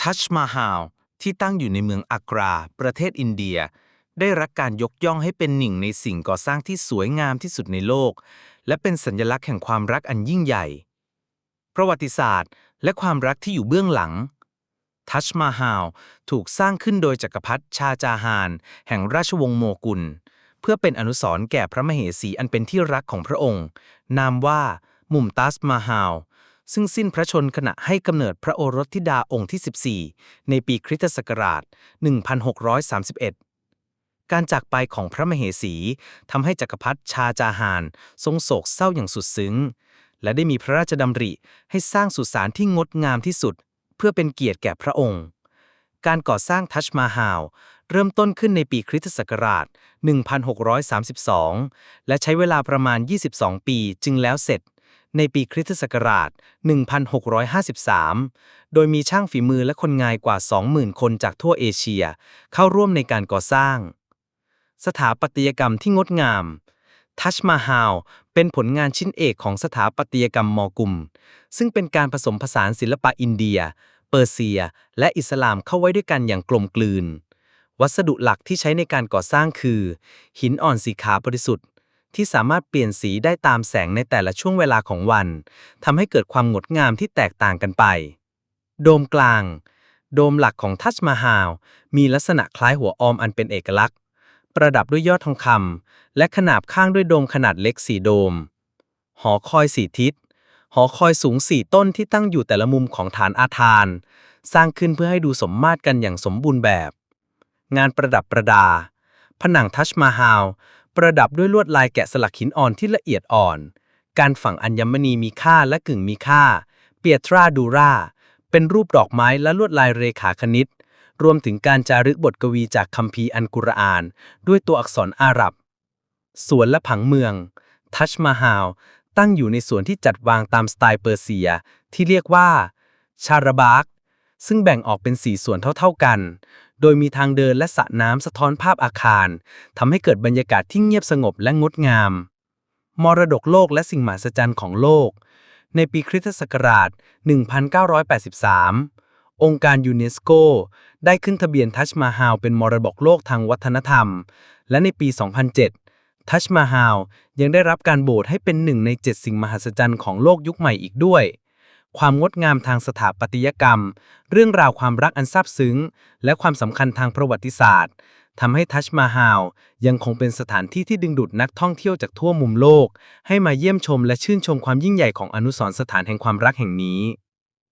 ทัชมาฮาลที่ตั้งอยู่ในเมืองอากรา ประเทศอินเดีย ได้รับการยกย่องให้เป็นหนึ่งในสิ่งก่อสร้างที่สวยงามที่สุดในโลก และเป็นสัญลักษณ์แห่งความรักอันยิ่งใหญ่ ประวัติศาสตร์ และความรักที่อยู่เบื้องหลัง ทัชมาฮาลถูกสร้างขึ้นโดยจักรพรรดิชาจาฮาน แห่งราชวงศ์โมกุล เพื่อเป็นอนุสรณ์แก่พระมเหสีอันเป็นที่รักของพระองค์ นามว่ามุมตัสมาฮาล ซึ่งสิ้นพระชนขณะให้กำเนิดพระโอรสธิดาองค์ที่ 14 ในปีคริสตศักราช 1631 การจากไปของพระมเหสีทำให้จักรพรรดิชาจาฮาน ทรงโศกเศร้าอย่างสุดซึ้ง และได้มีพระราชดำริให้สร้างสุสานที่งดงามที่สุด เพื่อเป็นเกียรติแก่พระองค์ การก่อสร้างทัชมาฮาลเริ่มต้นขึ้นในปีคริสตศักราช 1632 และใช้เวลาประมาณ 22 ปีจึงแล้วเสร็จ ในปีคริสตศักราช 1653 โดยมีช่างฝีมือและคนงานกว่า 20,000 คนจากทั่วเอเชีย เข้าร่วมในการก่อสร้าง สถาปัตยกรรมที่งดงาม ทัชมาฮาลเป็นผลงานชิ้นเอกของสถาปัตยกรรมมอกุม ซึ่งเป็นการผสมผสานศิลปะอินเดีย เปอร์เซีย และอิสลามเข้าไว้ด้วยกันอย่างกลมกลืน วัสดุหลักที่ใช้ในการก่อสร้างคือ หินอ่อนสีขาวบริสุทธิ์ ที่สามารถเปลี่ยนสีได้ตามแสงในแต่ละช่วงเวลาของวันทำให้เกิดความงดงามที่แตกต่างกันไป โดมกลาง โดมหลักของทัชมาฮาลมีลักษณะคล้ายหัวออมอันเป็นเอกลักษณ์ ประดับด้วยยอดทองคำและขนาบข้างด้วยโดมขนาดเล็กสีโดม หอคอยสีทิศ หอคอยสูงสี่ต้นที่ตั้งอยู่แต่ละมุมของฐานอาคาร สร้างขึ้นเพื่อให้ดูสมมาตรกันอย่างสมบูรณ์แบบ งานประดับประดา ผนังทัชมาฮาล ประดับด้วยลวดลายแกะสลักหินอ่อนที่ละเอียดอ่อน การฝังอัญมณีมีค่าและกึ่งมีค่า เปียตราดูรา เป็นรูปดอกไม้และลวดลายเรขาคณิต รวมถึงการจารึกบทกวีจากคัมภีร์อันกุรอาน ด้วยตัวอักษรอาหรับ สวนและผังเมือง ทัชมาฮาลตั้งอยู่ในสวนที่จัดวางตามสไตล์เปอร์เซีย ที่เรียกว่า ชาราบาก ซึ่งแบ่งออกเป็นสีส่วนเท่าๆกัน โดยมีทางเดินและสระน้ำสะท้อนภาพอาคารทำให้เกิดบรรยากาศที่เงียบสงบและงดงาม มรดกโลกและสิ่งมหัศจรรย์ของโลก ในปีคริสตศักราช 1983 องค์การยูเนสโก ได้ขึ้นทะเบียนทัชมาฮาลเป็นมรดกโลกทางวัฒนธรรม และในปี 2007 ทัชมาฮาลยังได้รับการโบสให้เป็นหนึ่งใน 7 สิ่งมหัศจรรย์ของโลกยุคใหม่อีกด้วย ความงดงามทางสถาปัตยกรรม เรื่องราวความรักอันซาบซึ้ง และความสำคัญทางประวัติศาสตร์ทำให้ทัชมาฮาลยังคงเป็นสถานที่ที่ดึงดูดนักท่องเที่ยวจากทั่วมุมโลก ให้มาเยี่ยมชมและชื่นชมความยิ่งใหญ่ของอนุสรณ์สถานแห่งความรักแห่งนี้